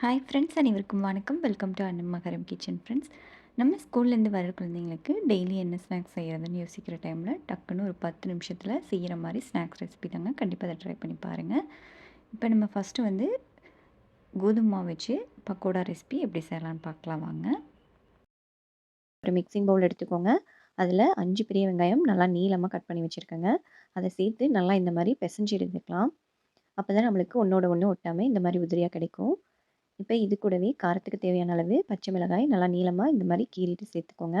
Hi friends அனைவருக்கும் வணக்கம். Welcome to Annamakaram kitchen friends நம்ம ஸ்கூல்லேருந்து வர குழந்தைங்களுக்கு டெய்லி என்ன ஸ்நாக்ஸ் செய்கிறதுன்னு யோசிக்கிற டைமில் டக்குன்னு ஒரு பத்து நிமிஷத்தில் செய்கிற மாதிரி ஸ்நாக்ஸ் ரெசிபி தாங்க கண்டிப்பாக அதை ட்ரை பண்ணி பாருங்கள் இப்போ நம்ம ஃபஸ்ட்டு வந்து கோதுமை மாவு வச்சு பக்கோடா ரெசிபி எப்படி செய்யலான்னு பார்க்கலாம் வாங்க. ஒரு மிக்சிங் பவுல் எடுத்துக்கோங்க. அதில் அஞ்சு பெரிய வெங்காயம் நல்லா நீளமாக கட் பண்ணி வச்சுருக்கேங்க. அதை சேர்த்து நல்லா இந்த மாதிரி பிசைஞ்சு எடுத்துக்கலாம். அப்போ தான் நம்மளுக்கு ஒன்றோட ஒன்று ஒட்டாமல் இந்த மாதிரி உதிரியாக கிடைக்கும். இப்போ இது கூடவே காரத்துக்கு தேவையான அளவு பச்சை மிளகாய் நல்லா நீளமாக இந்த மாதிரி கீறிட்டு சேர்த்துக்கோங்க.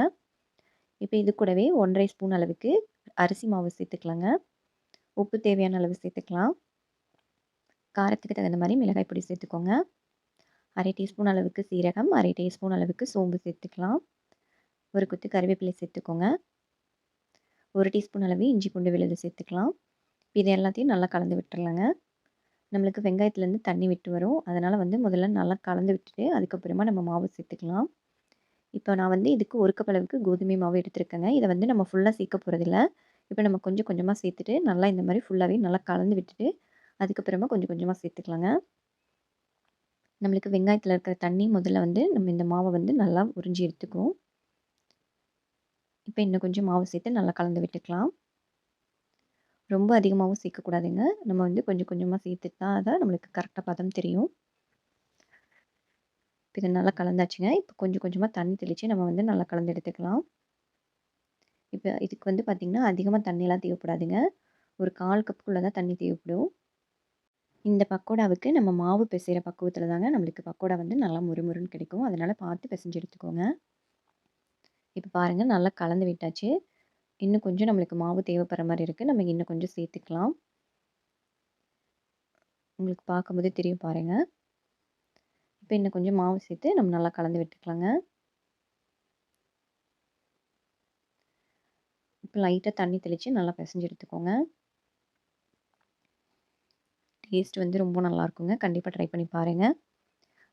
இப்போ இது கூடவே ஒன்றரை ஸ்பூன் அளவுக்கு அரிசி மாவு சேர்த்துக்கலாங்க. உப்பு தேவையான அளவு சேர்த்துக்கலாம். காரத்துக்கு தகுந்த மாதிரி மிளகாய் பொடி சேர்த்துக்கோங்க. அரை டீஸ்பூன் அளவுக்கு சீரகம் அரை டீஸ்பூன் அளவுக்கு சோம்பு சேர்த்துக்கலாம். ஒரு குத்து கருவேப்பிலை சேர்த்துக்கோங்க. ஒரு டீஸ்பூன் அளவு இஞ்சி பூண்டு விழுது சேர்த்துக்கலாம். இது எல்லாத்தையும் நல்லா கலந்து விட்டுறலாங்க. நம்மளுக்கு வெங்காயத்துலேருந்து தண்ணி விட்டு வரும். அதனால் வந்து முதல்ல நல்லா கலந்து விட்டுட்டு அதுக்கப்புறமா நம்ம மாவு சேர்த்துக்கலாம். இப்போ நான் வந்து இதுக்கு ஒரு கப் அளவுக்கு கோதுமை மாவு எடுத்துருக்கேங்க. இதை வந்து நம்ம ஃபுல்லாக சேர்க்க போகிறதில்ல இப்போ நம்ம கொஞ்சம் கொஞ்சமாக சேர்த்துட்டு நல்லா இந்த மாதிரி ஃபுல்லாகவே நல்லா கலந்து விட்டுட்டு அதுக்கப்புறமா கொஞ்சம் கொஞ்சமாக சேர்த்துக்கலாங்க. நம்மளுக்கு வெங்காயத்தில் இருக்கிற தண்ணி முதல்ல வந்து நம்ம இந்த மாவை வந்து நல்லா உறிஞ்சி எடுத்துக்குவோம். இப்போ இன்னும் கொஞ்சம் மாவு சேர்த்து நல்லா கலந்து விட்டுக்கலாம். ரொம்ப அதிகமாகவும் சேர்க்கக்கூடாதுங்க. நம்ம வந்து கொஞ்சம் கொஞ்சமாக சேர்த்துட்டு தான் அதை நம்மளுக்கு கரெக்டாக பதம் தெரியும். இப்போ இதை நல்லா கலந்தாச்சுங்க. இப்போ கொஞ்சம் கொஞ்சமாக தண்ணி தெளித்து நம்ம வந்து நல்லா கலந்து எடுத்துக்கலாம். இப்போ இதுக்கு வந்து பார்த்திங்கன்னா அதிகமாக தண்ணியெலாம் தேவைப்படாதுங்க. ஒரு கால் கப்புக்குள்ளே தான் தண்ணி தேவைப்படும். இந்த பக்கோடாவுக்கு நம்ம மாவு பிசைகிற பக்குவத்தில் தாங்க நம்மளுக்கு பக்கோடா வந்து நல்லா முறுமுறுன்னு கிடைக்கும். அதனால் பார்த்து பிசைஞ்சு எடுத்துக்கோங்க. இப்போ பாருங்கள் நல்லா கலந்து விட்டாச்சு. இன்னும் கொஞ்சம் நம்மளுக்கு மாவு தேவைப்படுற மாதிரி இருக்குது நம்ம இன்னும் கொஞ்சம் சேர்த்துக்கலாம். உங்களுக்கு பார்க்கும்போதே தெரியும் பாருங்கள் இப்போ இன்னும் கொஞ்சம் மாவு சேர்த்து நம்ம நல்லா கலந்து விட்டுக்கலாங்க. இப்போ லைட்டாக தண்ணி தெளித்து நல்லா பிசைஞ்சு எடுத்துக்கோங்க. டேஸ்ட் வந்து ரொம்ப நல்லாயிருக்குங்க கண்டிப்பாக ட்ரை பண்ணி பாருங்கள்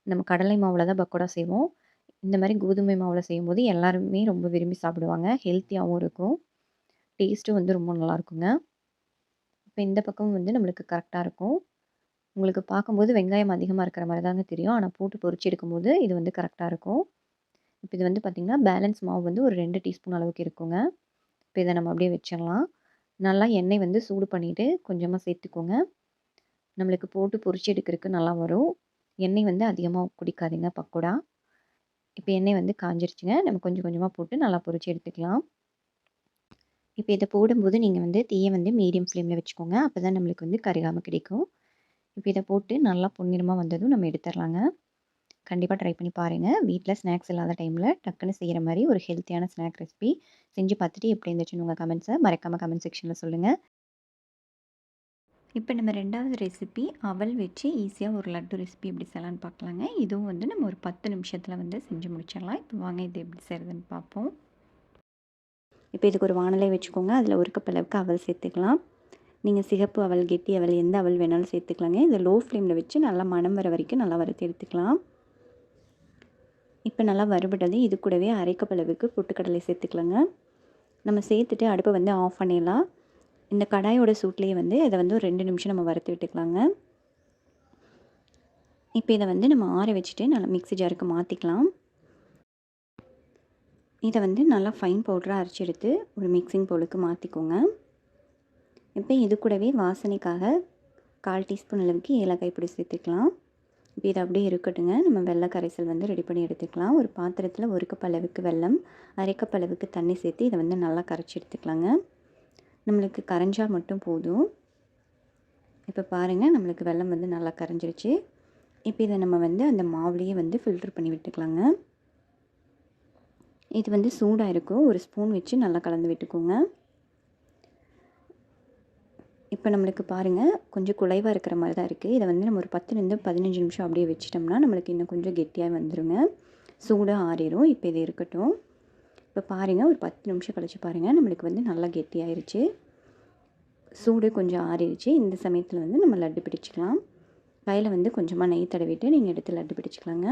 நம்ம கடலை மாவில் தான் பக்கோடா செய்வோம். இந்த மாதிரி கோதுமை மாவில் செய்யும்போது எல்லாருமே ரொம்ப விரும்பி சாப்பிடுவாங்க. ஹெல்த்தியாகவும் இருக்கும். டேஸ்ட்டும் வந்து ரொம்ப நல்லாயிருக்குங்க இப்போ இந்த பக்கம் வந்து நம்மளுக்கு கரெக்டாக இருக்கும். உங்களுக்கு பார்க்கும்போது வெங்காயம் அதிகமாக இருக்கிற மாதிரி தாங்க தெரியும். ஆனால் போட்டு பொறிச்சு எடுக்கும்போது இது வந்து கரெக்டாக இருக்கும். இப்போ இது வந்து பார்த்திங்கன்னா பேலன்ஸ் மாவு வந்து ஒரு ரெண்டு டீஸ்பூன் அளவுக்கு இருக்குங்க. இப்போ இதை நம்ம அப்படியே வச்சிடலாம். நல்லா எண்ணெய் வந்து சூடு பண்ணிவிட்டு கொஞ்சமாக சேர்த்துக்கோங்க. நம்மளுக்கு போட்டு பொறிச்சு எடுக்கிறதுக்கு நல்லா வரும். எண்ணெய் வந்து அதிகமாக குடிக்காதீங்க பக்கோடா. இப்போ எண்ணெய் வந்து காஞ்சிருச்சுங்க. நம்ம கொஞ்சம் கொஞ்சமாக போட்டு நல்லா பொறிச்சு எடுத்துக்கலாம். இப்போ இதை போடும்போது நீங்கள் வந்து தீயை வந்து மீடியம் ஃப்ளேமில் வச்சுக்கோங்க. அப்போ தான் நம்மளுக்கு வந்து கருகாமல் கிடைக்கும். இப்போ இதை போட்டு நல்லா பொன்னிறமாக வந்ததும் நம்ம எடுத்துடலாங்க. கண்டிப்பாக ட்ரை பண்ணி பாருங்கள் வீட்டில் ஸ்நாக்ஸ் இல்லாத டைமில் டக்குன்னு செய்கிற மாதிரி ஒரு ஹெல்த்தியான ஸ்நாக் ரெசிபி செஞ்சு பார்த்துட்டு எப்படி இருந்துச்சுன்னு உங்கள் கமெண்ட்ஸை மறக்காமல் கமெண்ட் செக்ஷனில் சொல்லுங்கள் இப்போ நம்ம ரெண்டாவது ரெசிபி அவல் வச்சு ஈஸியாக ஒரு லட்டு ரெசிபி எப்படி செய்யலான்னு பார்க்கலாங்க. இதுவும் வந்து நம்ம ஒரு பத்து நிமிஷத்தில் வந்து செஞ்சு முடிச்சிடலாம். இப்போ வாங்க இது எப்படி செய்கிறதுன்னு பார்ப்போம். இப்போ இதுக்கு ஒரு வானலை வச்சுக்கோங்க. அதில் ஒரு கப் அளவுக்கு அவல் சேர்த்துக்கலாம். நீங்கள் சிகப்பு அவல் கெட்டி அவல் எந்த அவல் வேணாலும் சேர்த்துக்கலாங்க. இதை லோ ஃப்ளேமில் வச்சு நல்லா மணம் வர வரைக்கும் நல்லா வறுத்து எடுத்துக்கலாம். இப்போ நல்லா வறுபட்டது இது கூடவே அரைக்கப் அளவுக்கு பொட்டுக்கடலை சேர்த்துக்கலாங்க. நம்ம சேர்த்துட்டு அடுப்பை வந்து ஆஃப் பண்ணிடலாம். இந்த கடாயோட சூட்லேயே வந்து இதை வந்து ஒரு ரெண்டு நிமிஷம் நம்ம வறுத்து விட்டுக்கலாங்க. இப்போ இதை வந்து நம்ம ஆற வச்சுட்டு நல்லா மிக்ஸி ஜாருக்கு மாற்றிக்கலாம் இதை வந்து நல்லா ஃபைன் பவுடராக அரைச்சி எடுத்து ஒரு மிக்சிங் பவுலுக்கு மாற்றிக்கோங்க இப்போ இது கூடவே வாசனைக்காக கால் டீஸ்பூன் அளவுக்கு ஏலக்காய் பொடி சேர்த்துக்கலாம். இப்போ இது அப்படியே இருக்கட்டுங்க. நம்ம வெள்ளை கரைசல் வந்து ரெடி பண்ணி எடுத்துக்கலாம். ஒரு பாத்திரத்தில் ஒரு கப் அளவுக்கு வெல்லம் அரை கப் அளவுக்கு தண்ணி சேர்த்து இதை வந்து நல்லா கரைச்சி எடுத்துக்கலாங்க. நம்மளுக்கு கரைஞ்சால் மட்டும் போதும். இப்போ பாருங்கள் நம்மளுக்கு வெள்ளம் வந்து நல்லா கரைஞ்சிருச்சு. இப்போ இதை நம்ம வந்து அந்த மாவுலேயே வந்து ஃபில்ட்ரு பண்ணி விட்டுக்கலாங்க. இது வந்து சூடாக இருக்கும் ஒரு ஸ்பூன் வச்சு நல்லா கலந்து விட்டுக்கோங்க. இப்போ நம்மளுக்கு பாருங்கள் கொஞ்சம் குலைவாக இருக்கிற மாதிரி தான் இருக்குது இதை வந்து நம்ம ஒரு பத்துலேருந்து பதினஞ்சு நிமிஷம் அப்படியே வச்சிட்டோம்னா நம்மளுக்கு இன்னும் கொஞ்சம் கெட்டியாக வந்துடுங்க சூடாக ஆறிடும் இப்போ இது இருக்கட்டும். இப்போ பாருங்கள் ஒரு பத்து நிமிஷம் கழிச்சு பாருங்கள் நம்மளுக்கு வந்து நல்லா கெட்டியாயிருச்சு. சூடு கொஞ்சம் ஆறிடுச்சு இந்த சமயத்தில் வந்து நம்ம லட்டு பிடிச்சிக்கலாம். கையில் வந்து கொஞ்சமாக நெய் தடவிட்டு நீங்கள் எடுத்து லட்டு பிடிச்சிக்கலாங்க.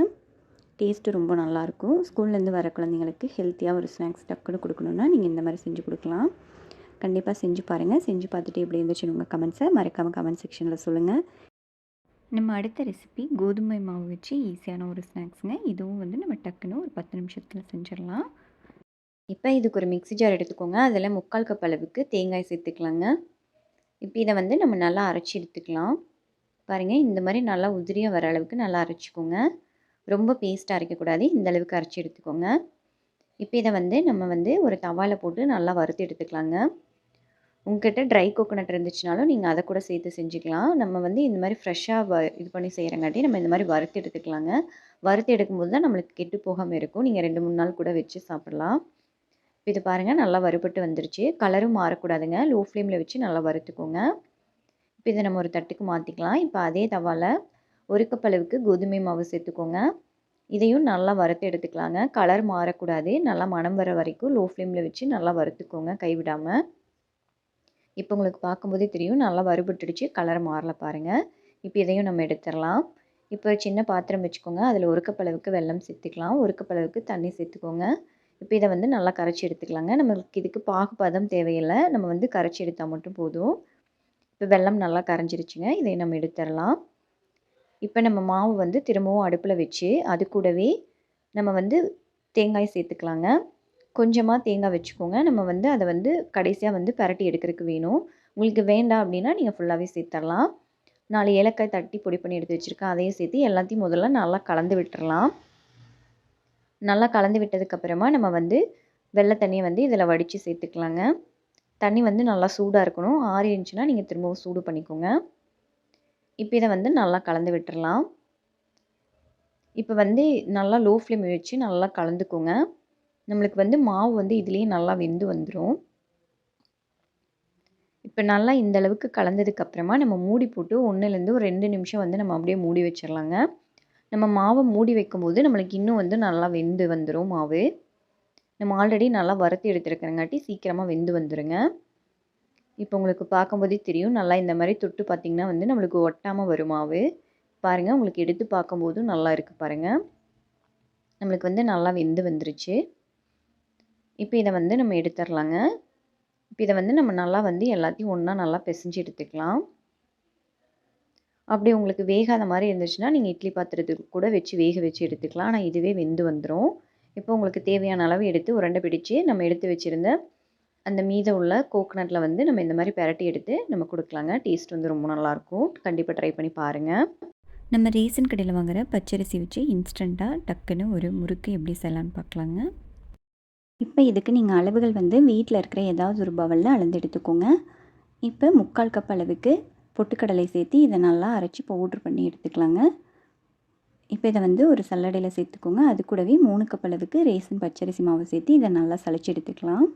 டேஸ்ட்டு ரொம்ப நல்லாயிருக்கும். ஸ்கூல்லேருந்து வர குழந்தைங்களுக்கு ஹெல்த்தியாக ஒரு ஸ்நாக்ஸ் டக்குன்னு கொடுக்கணுன்னா நீங்கள் இந்த மாதிரி செஞ்சு கொடுக்கலாம். கண்டிப்பாக செஞ்சு பாருங்கள் செஞ்சு பார்த்துட்டு எப்படி இருந்துச்சுன்னு உங்கள் கமெண்ட்ஸை மறக்காமல் கமெண்ட் செக்ஷனில் சொல்லுங்கள் நம்ம அடுத்த ரெசிபி கோதுமை மாவு வச்சு ஈஸியான ஒரு ஸ்நாக்ஸுங்க இதுவும் வந்து நம்ம டக்குன்னு ஒரு பத்து நிமிஷத்தில் செஞ்சிடலாம். இப்போ இதுக்கு ஒரு மிக்ஸி ஜார் எடுத்துக்கோங்க. அதில் முக்கால் கப் அளவுக்கு தேங்காய் சேர்த்துக்கலாங்க. இப்போ இதை வந்து நம்ம நல்லா அரைச்சி எடுத்துக்கலாம். பாருங்கள் இந்த மாதிரி நல்லா உதிரியாக வர அளவுக்கு நல்லா அரைச்சிக்கோங்க. ரொம்ப பேஸ்ட்டாக அரைக்கக்கூடாது. இந்தளவுக்கு அரைச்சி எடுத்துக்கோங்க. இப்போ இதை வந்து நம்ம வந்து ஒரு தவாவில் போட்டு நல்லா வறுத்து எடுத்துக்கலாங்க. உங்ககிட்ட ட்ரை கோகோனட் இருந்துச்சுனாலும் நீங்கள் அதை கூட சேர்த்து செஞ்சுக்கலாம். நம்ம வந்து இந்த மாதிரி ஃப்ரெஷ்ஷாக வ இது பண்ணி செய்கிறங்காட்டி நம்ம இந்த மாதிரி வறுத்து எடுத்துக்கலாங்க. வறுத்து எடுக்கும்போது தான் நம்மளுக்கு கெட்டு போகாமல் இருக்கும். நீங்கள் ரெண்டு மூணு நாள் கூட வச்சு சாப்பிட்லாம். இப்போ இது பாருங்கள் நல்லா வறுபட்டு வந்துருச்சு. கலரும் மாறக்கூடாதுங்க. லோ ஃப்ளேமில் வச்சு நல்லா வறுத்துக்கோங்க. இப்போ இதை நம்ம ஒரு தட்டுக்கு மாற்றிக்கலாம் இப்போ அதே தவாவில் ஒரு கப் அளவுக்கு கோதுமை மாவு சேர்த்துக்கோங்க. இதையும் நல்லா வறுத்து எடுத்துக்கலாங்க. கலர் மாறக்கூடாது. நல்லா மணம் வர வரைக்கும் லோ ஃப்ளேமில் வச்சு நல்லா வறுத்துக்கோங்க கைவிடாமல் இப்போ உங்களுக்கு பார்க்கும்போதே தெரியும். நல்லா வறுபட்டுடுச்சு. கலர் மாறல பாருங்கள் இப்போ இதையும் நம்ம எடுத்துடலாம். இப்போ சின்ன பாத்திரம் வச்சுக்கோங்க. அதில் ஒரு கப் அளவுக்கு வெல்லம் சேர்த்துக்கலாம். ஒரு கப் அளவுக்கு தண்ணி சேர்த்துக்கோங்க. இப்போ இதை வந்து நல்லா கரைச்சி எடுத்துக்கலாங்க. நம்மளுக்கு இதுக்கு பாகுபதம் தேவையில்லை. நம்ம வந்து கரைச்சி எடுத்தால் மட்டும் போதும். இப்போ வெல்லம் நல்லா கரைஞ்சிருச்சுங்க. இதை நம்ம எடுத்துடலாம். இப்போ நம்ம மாவு வந்து திரும்பவும் அடுப்பில் வச்சு அது கூடவே நம்ம வந்து தேங்காய் சேர்த்துக்கலாங்க. கொஞ்சமாக தேங்காய் வச்சுக்கோங்க. நம்ம வந்து அதை வந்து கடைசியாக வந்து பரட்டி எடுக்கிறதுக்கு வேணும். உங்களுக்கு வேண்டாம் அப்படின்னா நீங்கள் ஃபுல்லாகவே சேர்த்துடலாம் நாலு ஏலக்காய் தட்டி பொடி பண்ணி எடுத்து வச்சுருக்கேன். அதையும் சேர்த்து எல்லாத்தையும் முதல்ல நல்லா கலந்து விட்டுறலாம். நல்லா கலந்து விட்டதுக்கப்புறமா நம்ம வந்து வெள்ளை தண்ணியை வந்து இதில் வடித்து சேர்த்துக்கலாங்க. தண்ணி வந்து நல்லா சூடாக இருக்கணும். ஆறி இருந்துச்சுன்னா நீங்கள் திரும்பவும் சூடு பண்ணிக்கோங்க. இப்போ இதை வந்து நல்லா கலந்து விட்டுறலாம். இப்போ வந்து நல்லா லோ ஃப்ளேம் வச்சு நல்லா கலந்துக்கோங்க. நம்மளுக்கு வந்து மாவு வந்து இதுலேயே நல்லா வெந்து வந்துடும் இப்போ நல்லா இந்த அளவுக்கு கலந்ததுக்கப்புறமா நம்ம மூடி போட்டு ஒன்றுலேருந்து ஒரு ரெண்டு நிமிஷம் வந்து நம்ம அப்படியே மூடி வச்சிடலாங்க நம்ம மாவை மூடி வைக்கும்போது நம்மளுக்கு இன்னும் வந்து நல்லா வெந்து வந்துடும் மாவு. நம்ம ஆல்ரெடி நல்லா வறுத்து எடுத்துருக்கிறங்காட்டி சீக்கிரமாக வெந்து வந்துடுங்க இப்போ உங்களுக்கு பார்க்கும்போதே தெரியும். நல்லா இந்த மாதிரி தொட்டு பார்த்திங்கன்னா வந்து நம்மளுக்கு ஒட்டாமல் வரும் மாவு. பாருங்கள் உங்களுக்கு எடுத்து பார்க்கும்போதும் நல்லா இருக்குது பாருங்கள் நம்மளுக்கு வந்து நல்லா வெந்து வந்துருச்சு. இப்போ இதை வந்து நம்ம எடுத்துடலாங்க. இப்போ இதை வந்து நம்ம நல்லா வந்து எல்லாத்தையும் ஒன்றா நல்லா பிசைஞ்சு எடுத்துக்கலாம். அப்படி உங்களுக்கு வேகாத மாதிரி இருந்துச்சுன்னா நீங்கள் இட்லி பாத்திரத்துக்கு கூட வச்சு வேக வச்சு எடுத்துக்கலாம். ஆனால் இதுவே வெந்து வந்துடும் இப்போ உங்களுக்கு தேவையான அளவு எடுத்து உரண்டை பிடிச்சி நம்ம எடுத்து வச்சுருந்த அந்த மீதம் உள்ள கோகனட்டில் வந்து நம்ம இந்த மாதிரி பெரட்டி எடுத்து நம்ம கொடுக்கலாங்க. டேஸ்ட் வந்து ரொம்ப நல்லாயிருக்கும் கண்டிப்பாக ட்ரை பண்ணி பாருங்கள் நம்ம ரேசன் கடையில் வாங்குற பச்சரிசி வச்சு இன்ஸ்டண்ட்டாக டக்குன்னு ஒரு முறுக்கு எப்படி செய்யலான்னு பார்க்கலாங்க இப்போ இதுக்கு நீங்கள் அளவுகள் வந்து வீட்டில் இருக்கிற ஏதாவது ஒரு பவலில் அளந்து எடுத்துக்கோங்க. இப்போ முக்கால் கப் அளவுக்கு பொட்டுக்கடலை சேர்த்து இதை நல்லா அரைச்சி பவுட்ரு பண்ணி எடுத்துக்கலாங்க. இப்போ இதை வந்து ஒரு சல்லடையில் சேர்த்துக்கோங்க. அது கூடவே மூணு கப் அளவுக்கு ரேசன் பச்சரிசி மாவு சேர்த்து இதை நல்லா சளிச்சு எடுத்துக்கலாம்.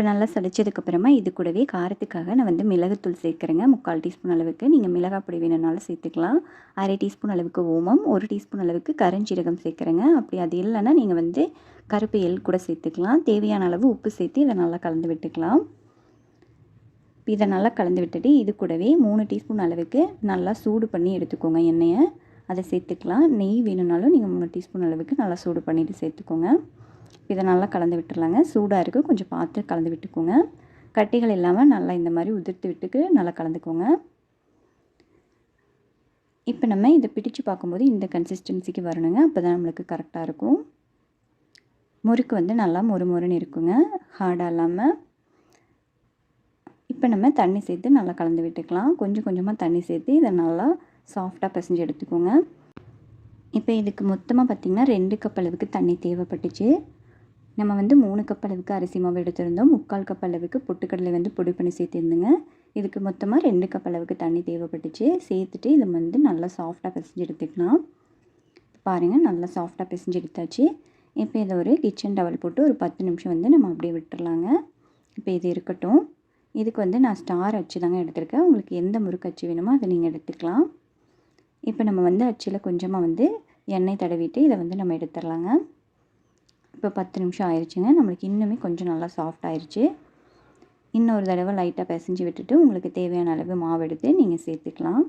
இப்போ நல்லா சடைச்சதுக்கப்புறமா இது கூடவே காரத்துக்காக நான் வந்து மிளகுத்தூள் சேர்க்குறேங்க. முக்கால் டீஸ்பூன் அளவுக்கு. நீங்கள் மிளகாய் பொடி வேணும்னாலும் சேர்த்துக்கலாம். அரை டீஸ்பூன் அளவுக்கு ஓமம் ஒரு டீஸ்பூன் அளவுக்கு கருஞ்சீரகம் சேர்க்குறேங்க. அப்படி அது இல்லைன்னா நீங்கள் வந்து கருப்பு எள் கூட சேர்த்துக்கலாம். தேவையான அளவு உப்பு சேர்த்து இதை நல்லா கலந்து விட்டுக்கலாம். இதை நல்லா கலந்து விட்டுட்டு இது கூடவே மூணு டீஸ்பூன் அளவுக்கு நல்லா சூடு பண்ணி எடுத்துக்கோங்க எண்ணெயை. அதை சேர்த்துக்கலாம். நெய் வேணும்னாலும் நீங்கள் மூணு டீஸ்பூன் அளவுக்கு நல்லா சூடு பண்ணிவிட்டு சேர்த்துக்கோங்க. இதை நல்லா கலந்து விட்டுறலாங்க. சூடாக இருக்குது கொஞ்சம் பார்த்து கலந்து விட்டுக்கோங்க. கட்டிகள் இல்லாமல் நல்லா இந்த மாதிரி உதிர்த்து விட்டுக்கு நல்லா கலந்துக்கோங்க. இப்போ நம்ம இதை பிடிச்சு பார்க்கும்போது இந்த கன்சிஸ்டன்சிக்கு வரணுங்க. அப்போ தான் நம்மளுக்கு கரெக்டாக இருக்கும். முறுக்கு வந்து நல்லா மொறு மொறுன்னு இருக்குங்க. ஹார்டாக இல்லாமல் இப்போ நம்ம தண்ணி சேர்த்து நல்லா கலந்து விட்டுக்கலாம். கொஞ்சம் கொஞ்சமாக தண்ணி சேர்த்து இதை நல்லா சாஃப்டாக பிசைஞ்சு எடுத்துக்கோங்க. இப்போ இதுக்கு மொத்தமாக பார்த்திங்கன்னா ரெண்டு கப் அளவுக்கு தண்ணி தேவைப்பட்டுச்சு. நம்ம வந்து மூணு கப் அளவுக்கு அரிசி மாவு எடுத்திருந்தோம். முக்கால் கப் அளவுக்கு பொட்டுக்கடலை வந்து பொடி பண்ணி சேர்த்துருந்துங்க. இதுக்கு மொத்தமாக ரெண்டு கப் அளவுக்கு தண்ணி தேவைப்பட்டுச்சு. சேர்த்துட்டு இதை வந்து நல்லா சாஃப்டாக பிசைஞ்சு எடுத்துக்கலாம். பாருங்கள் நல்லா சாஃப்டாக பிசைஞ்சு எடுத்தாச்சு. இப்போ இதை ஒரு கிச்சன் டவல் போட்டு ஒரு பத்து நிமிஷம் வந்து நம்ம அப்படியே விட்டுடலாங்க இப்போ இது இருக்கட்டும். இதுக்கு வந்து நான் ஸ்டார் அச்சு தாங்க எடுத்திருக்கேன். உங்களுக்கு எந்த முறுக்கு அச்சு வேணுமோ அதை நீங்கள் எடுத்துக்கலாம். இப்போ நம்ம வந்து அச்சில் கொஞ்சமாக வந்து எண்ணெய் தடவிட்டு இதை வந்து நம்ம எடுத்துடலாங்க இப்போ பத்து நிமிஷம் ஆயிடுச்சுங்க நம்மளுக்கு இன்னுமே கொஞ்சம் நல்லா சாஃப்ட் ஆயிடுச்சு இன்னொரு தடவை லைட்டாக பிசைஞ்சு விட்டுட்டு உங்களுக்கு தேவையான அளவு மாவு எடுத்து நீங்கள் சேர்த்துக்கலாம்.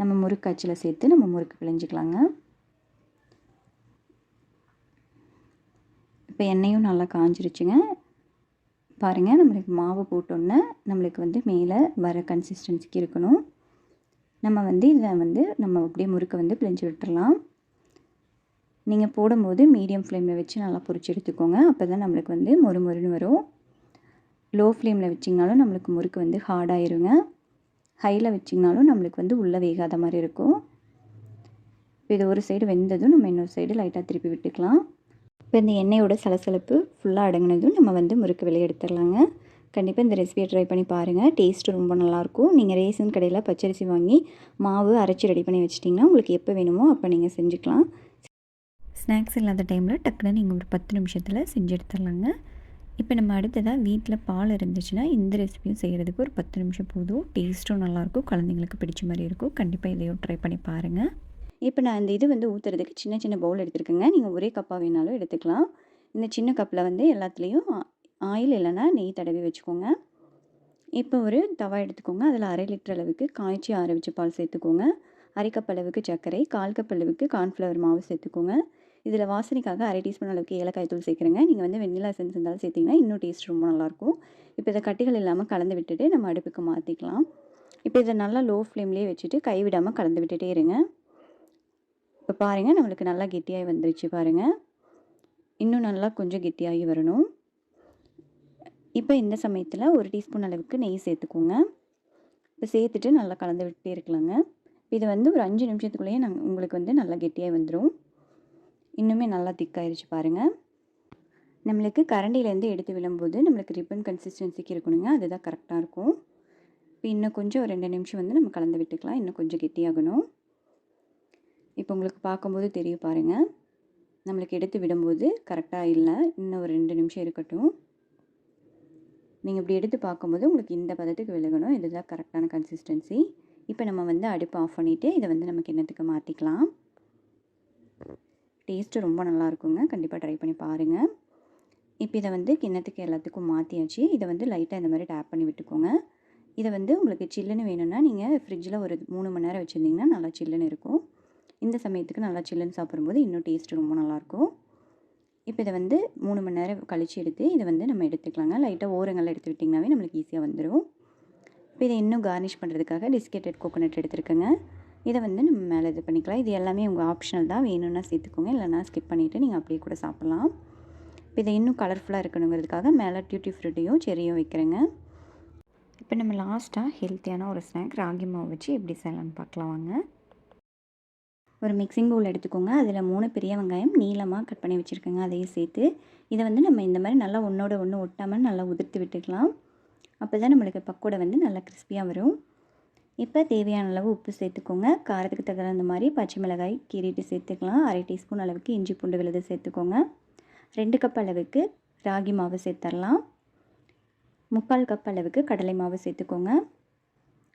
நம்ம முறுக்கு அச்சில் சேர்த்து நம்ம முறுக்கு பிழிஞ்சிக்கலாங்க. இப்போ எண்ணெயும் நல்லா காஞ்சிருச்சுங்க. பாருங்கள் நம்மளுக்கு மாவு போட்டோன்னே நம்மளுக்கு வந்து மேலே வர கன்சிஸ்டன்சிக்கு இருக்கணும். நம்ம வந்து இதில் வந்து நம்ம அப்படியே முறுக்கை வந்து பிழிஞ்சு விட்டுடலாம் நீங்கள் போடும்போது மீடியம் ஃப்ளேமில் வச்சு நல்லா பொறிச்சு எடுத்துக்கோங்க. அப்போ தான் நம்மளுக்கு வந்து மொறு மொறுன்னு வரும். லோ ஃப்ளேமில் வச்சிங்கனாலும் நம்மளுக்கு முறுக்கு வந்து ஹார்டாயிருங்க ஹையில் வச்சிங்கனாலும் நம்மளுக்கு வந்து உள்ளே வேகாத மாதிரி இருக்கும். இப்போ இது ஒரு சைடு வெந்ததும் நம்ம இன்னொரு சைடு லைட்டாக திருப்பி விட்டுக்கலாம். இப்போ இந்த எண்ணெயோட சலசலப்பு ஃபுல்லாக அடங்கினதும் நம்ம வந்து முறுக்கு வெளியே எடுத்துடலாங்க. கண்டிப்பாக இந்த ரெசிபியை ட்ரை பண்ணி பாருங்கள் டேஸ்ட்டு ரொம்ப நல்லாயிருக்கும். நீங்கள் ரேசன் கடையில் பச்சரிசி வாங்கி மாவு அரைச்சி ரெடி பண்ணி வச்சிட்டிங்கன்னா உங்களுக்கு எப்போ வேணுமோ அப்போ நீங்கள் செஞ்சுக்கலாம். ஸ்நாக்ஸ் இல்லாத டைமில் டக்குன்னு நீங்கள் ஒரு பத்து நிமிஷத்தில் செஞ்சு எடுத்துடலாங்க இப்போ நம்ம அடுத்ததாக வீட்டில் பால் இருந்துச்சுன்னா இந்த ரெசிபியும் செய்கிறதுக்கு ஒரு பத்து நிமிஷம் போதும். டேஸ்ட்டும் நல்லாயிருக்கும் குழந்தைங்களுக்கு பிடிச்ச மாதிரி இருக்கும். கண்டிப்பாக இதையும் ட்ரை பண்ணி பாருங்கள் இப்போ நான் இந்த இது வந்து ஊற்றுறதுக்கு சின்ன சின்ன பவுல் எடுத்துருக்கேங்க. நீங்கள் ஒரே கப்பாக வேணாலும் எடுத்துக்கலாம். இந்த சின்ன கப்பில் வந்து எல்லாத்துலேயும் ஆயில் இல்லைன்னா நெய் தடவி வச்சுக்கோங்க. இப்போ ஒரு தவா எடுத்துக்கோங்க. அதில் அரை லிட்டர் அளவுக்கு காய்ச்சி ஆற வச்சு பால் சேர்த்துக்கோங்க. அரை கப் அளவுக்கு சர்க்கரை கால் கப் அளவுக்கு கார்ன்ஃப்ளவர் மாவு சேர்த்துக்கோங்க. இதில் வாசனைக்காக அரை டீஸ்பூன் அளவுக்கு ஏலக்காய் தூள் சேர்க்குறேங்க. நீங்கள் வந்து வெண்ணிலா எசன்ஸ் இருந்தாலும் சேர்த்திங்கன்னா இன்னும் டேஸ்ட் ரொம்ப நல்லாயிருக்கும். இப்போ இதை கட்டிகள் இல்லாமல் கலந்து விட்டுட்டு நம்ம அடுப்புக்கு மாற்றிக்கலாம். இப்போ இதை நல்லா லோ ஃப்ளேம்லேயே வச்சுட்டு கைவிடாமல் கலந்து விட்டுட்டே இருங்க. இப்போ பாருங்கள் நம்மளுக்கு நல்லா கெட்டியாகி வந்துருச்சு பாருங்கள் இன்னும் நல்லா கொஞ்சம் கெட்டியாகி வரணும். இப்போ இந்த சமயத்தில் ஒரு டீஸ்பூன் அளவுக்கு நெய் சேர்த்துக்கோங்க. இப்போ சேர்த்துட்டு நல்லா கலந்து விட்டுட்டே இருக்கலாங்க. இது வந்து ஒரு அஞ்சு நிமிஷத்துக்குள்ளேயே நாங்கள் உங்களுக்கு வந்து நல்லா கெட்டியாக வந்துடும். இன்னுமே நல்லா திக்காயிருச்சு பாருங்கள் நம்மளுக்கு கரண்டிலேருந்து எடுத்து விழும்போது நம்மளுக்கு ரிப்பன் கன்சிஸ்டன்சிக்கு இருக்கணுங்க. அதுதான் கரெக்டாக இருக்கும். இப்போ இன்னும் கொஞ்சம் ஒரு ரெண்டு நிமிஷம் வந்து நம்ம கலந்து விட்டுக்கலாம். இன்னும் கொஞ்சம் கெட்டியாகணும். இப்போ உங்களுக்கு பார்க்கும்போது தெரியும் பாருங்கள் நம்மளுக்கு எடுத்து விடும்போது கரெக்டாக இல்லை. இன்னும் ஒரு ரெண்டு நிமிஷம் இருக்கட்டும். நீங்கள் இப்படி எடுத்து பார்க்கும்போது உங்களுக்கு இந்த பதத்துக்கு விலகணும். இதுதான் கரெக்டான கன்சிஸ்டன்சி இப்போ நம்ம வந்து அடுப்பு ஆஃப் பண்ணிவிட்டு இதை வந்து நமக்கு என்னத்துக்கு மாற்றிக்கலாம் டேஸ்ட்டு ரொம்ப நல்லா இருக்குங்க கண்டிப்பாக ட்ரை பண்ணி பாருங்கள் இப்போ இதை வந்து கிண்ணத்துக்கு எல்லாத்துக்கும் மாற்றியாச்சு இதை வந்து லைட்டாக இந்த மாதிரி டேப் பண்ணி விட்டுக்கோங்க. இதை வந்து உங்களுக்கு சில்லுன்னு வேணும்னா நீங்கள் ஃப்ரிட்ஜில் ஒரு மூணு மணி நேரம் வச்சுருந்தீங்கன்னா நல்லா சில்லுன்னு இருக்கும். இந்த சமயத்துக்கு நல்லா சில்லுன்னு சாப்பிடும்போது இன்னும் டேஸ்ட்டு ரொம்ப நல்லாயிருக்கும். இப்போ இதை வந்து மூணு மணி நேரம் கழித்து எடுத்து இதை வந்து நம்ம எடுத்துக்கலாங்க. லைட்டாக ஓரங்களில் எடுத்து விட்டிங்கனாவே நம்மளுக்கு ஈஸியாக வந்துடும் இப்போ இதை இன்னும் கார்னிஷ் பண்ணுறதுக்காக டிஸ்கேட்டட் கோகோனட் எடுத்துருக்கேங்க. இதை வந்து நம்ம மேலே இது பண்ணிக்கலாம். இது எல்லாமே உங்கள் ஆப்ஷனல் தான். வேணும்னா சேர்த்துக்கோங்க. இல்லைனா ஸ்கிப் பண்ணிவிட்டு நீங்கள் அப்படியே கூட சாப்பிட்லாம். இப்போ இதை இன்னும் கலர்ஃபுல்லாக இருக்கணுங்கிறதுக்காக மேலே டியூட்டி ஃப்ரூட்டையும் செரியும் வைக்கிறேங்க. இப்போ நம்ம லாஸ்ட்டாக ஹெல்த்தியான ஒரு ஸ்நாக் ராகி மாவு வச்சு எப்படி செய்யலான்னு பார்க்கலாம் வாங்க. ஒரு மிக்சிங் பவுல் எடுத்துக்கோங்க. அதில் மூணு பெரிய வெங்காயம் நீளமாக கட் பண்ணி வச்சுருக்கேங்க. அதையும் சேர்த்து இதை வந்து நம்ம இந்த மாதிரி நல்லா ஒன்றோட ஒன்று ஒட்டாமல் நல்லா உதிர்த்து விட்டுக்கலாம். அப்போ தான் நம்மளுக்கு பக்கோடை வந்து நல்லா கிறிஸ்பியாக வரும். இப்போ தேவையான அளவு உப்பு சேர்த்துக்கோங்க. காரத்துக்கு தகுந்த மாதிரி பச்சை மிளகாய் கீரிட்டு சேர்த்துக்கலாம். அரை டீஸ்பூன் அளவுக்கு இஞ்சி பூண்டு விழுது சேர்த்துக்கோங்க. ரெண்டு கப் அளவுக்கு ராகி மாவு சேர்த்துடலாம் முக்கால் கப் அளவுக்கு கடலை மாவு சேர்த்துக்கோங்க.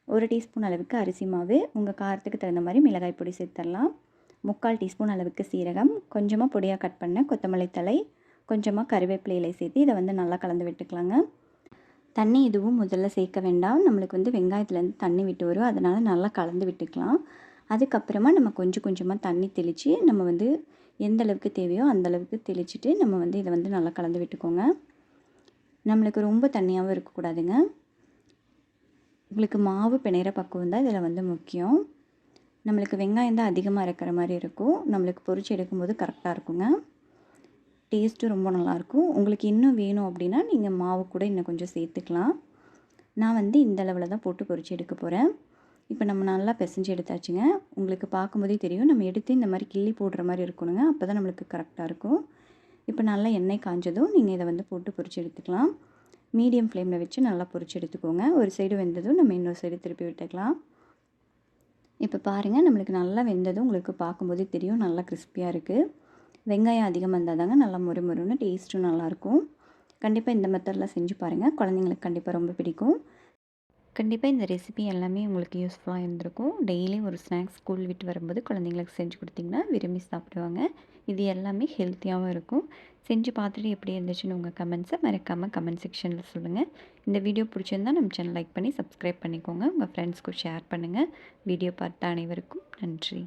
ஒரு டீஸ்பூன் அளவுக்கு அரிசி மாவு உங்கள் காரத்துக்கு தகுந்த மாதிரி மிளகாய் பொடி சேர்த்துடலாம் முக்கால் டீஸ்பூன் அளவுக்கு சீரகம் கொஞ்சமாக பொடியாக கட் பண்ண கொத்தமல்லி தலை கொஞ்சமாக கருவேப்பிலை இலை சேர்த்து இதை வந்து நல்லா கலந்து விட்டுக்கலாங்க. தண்ணி எதுவும் முதல்ல சேர்க்க வேண்டாம். நம்மளுக்கு வந்து வெங்காயத்துலேருந்து தண்ணி விட்டு வரும். அதனால் நல்லா கலந்து விட்டுக்கலாம். அதுக்கப்புறமா நம்ம கொஞ்சம் கொஞ்சமாக தண்ணி தெளித்து நம்ம வந்து எந்த அளவுக்கு தேவையோ அந்த அளவுக்கு தெளிச்சுட்டு நம்ம வந்து இதை வந்து நல்லா கலந்து விட்டுக்கோங்க. நம்மளுக்கு ரொம்ப தண்ணியாகவும் இருக்கக்கூடாதுங்க. உங்களுக்கு மாவு பிணையிற பக்குவம் தான் இதில் வந்து முக்கியம். நம்மளுக்கு வெங்காயம் தான் அதிகமாக இருக்கிற மாதிரி இருக்கும். நம்மளுக்கு பொறிச்சு எடுக்கும்போது கரெக்டாக இருக்குங்க. டேஸ்ட்டும் ரொம்ப நல்லாயிருக்கும். உங்களுக்கு இன்னும் வேணும் அப்படின்னா நீங்கள் மாவு கூட இன்னும் கொஞ்சம் சேர்த்துக்கலாம். நான் வந்து இந்த அளவில் தான் போட்டு பொறிச்சு எடுக்க போகிறேன் இப்போ நம்ம நல்லா பிசைஞ்சு எடுத்தாச்சுங்க. உங்களுக்கு பார்க்கும்போதே தெரியும். நம்ம எடுத்து இந்த மாதிரி கிள்ளி போடுற மாதிரி இருக்கணுங்க. அப்போ தான் நம்மளுக்கு கரெக்டாக இருக்கும். இப்போ நல்லா எண்ணெய் காஞ்சதும் நீங்கள் இதை வந்து போட்டு பொறிச்சு எடுத்துக்கலாம். மீடியம் ஃப்ளேமில் வச்சு நல்லா பொரிச்சு எடுத்துக்கோங்க. ஒரு சைடு வெந்ததும் நம்ம இன்னொரு சைடு திருப்பி விட்டுக்கலாம். இப்போ பாருங்கள் நம்மளுக்கு நல்லா வெந்ததும் உங்களுக்கு பார்க்கும்போதே தெரியும். நல்லா கிறிஸ்பியாக இருக்குது வெங்காயம் அதிகமாக இருந்தால் தாங்க நல்லா முறு முறுன்னு டேஸ்ட்டும் நல்லாயிருக்கும். கண்டிப்பாக இந்த மெத்தடில் செஞ்சு பாருங்கள் குழந்தைங்களுக்கு கண்டிப்பாக ரொம்ப பிடிக்கும். கண்டிப்பாக இந்த ரெசிபி எல்லாமே உங்களுக்கு யூஸ்ஃபுல்லாக இருந்திருக்கும். டெய்லி ஒரு ஸ்நாக்ஸ் ஸ்கூல் விட்டு வரும்போது குழந்தைங்களுக்கு செஞ்சு கொடுத்தீங்கன்னா விரும்பி சாப்பிடுவாங்க. இது எல்லாமே ஹெல்த்தியாகவும் இருக்கும். செஞ்சு பார்த்துட்டு எப்படி இருந்துச்சுன்னு உங்கள் கமெண்ட்ஸை மறக்காமல் கமெண்ட் செக்ஷனில் சொல்லுங்கள். இந்த வீடியோ பிடிச்சிருந்தா நம்ம சேனல் லைக் பண்ணி சப்ஸ்கிரைப் பண்ணிக்கோங்க. உங்கள் ஃப்ரெண்ட்ஸ்க்கும் ஷேர் பண்ணுங்கள். வீடியோ பார்த்த அனைவருக்கும் நன்றி.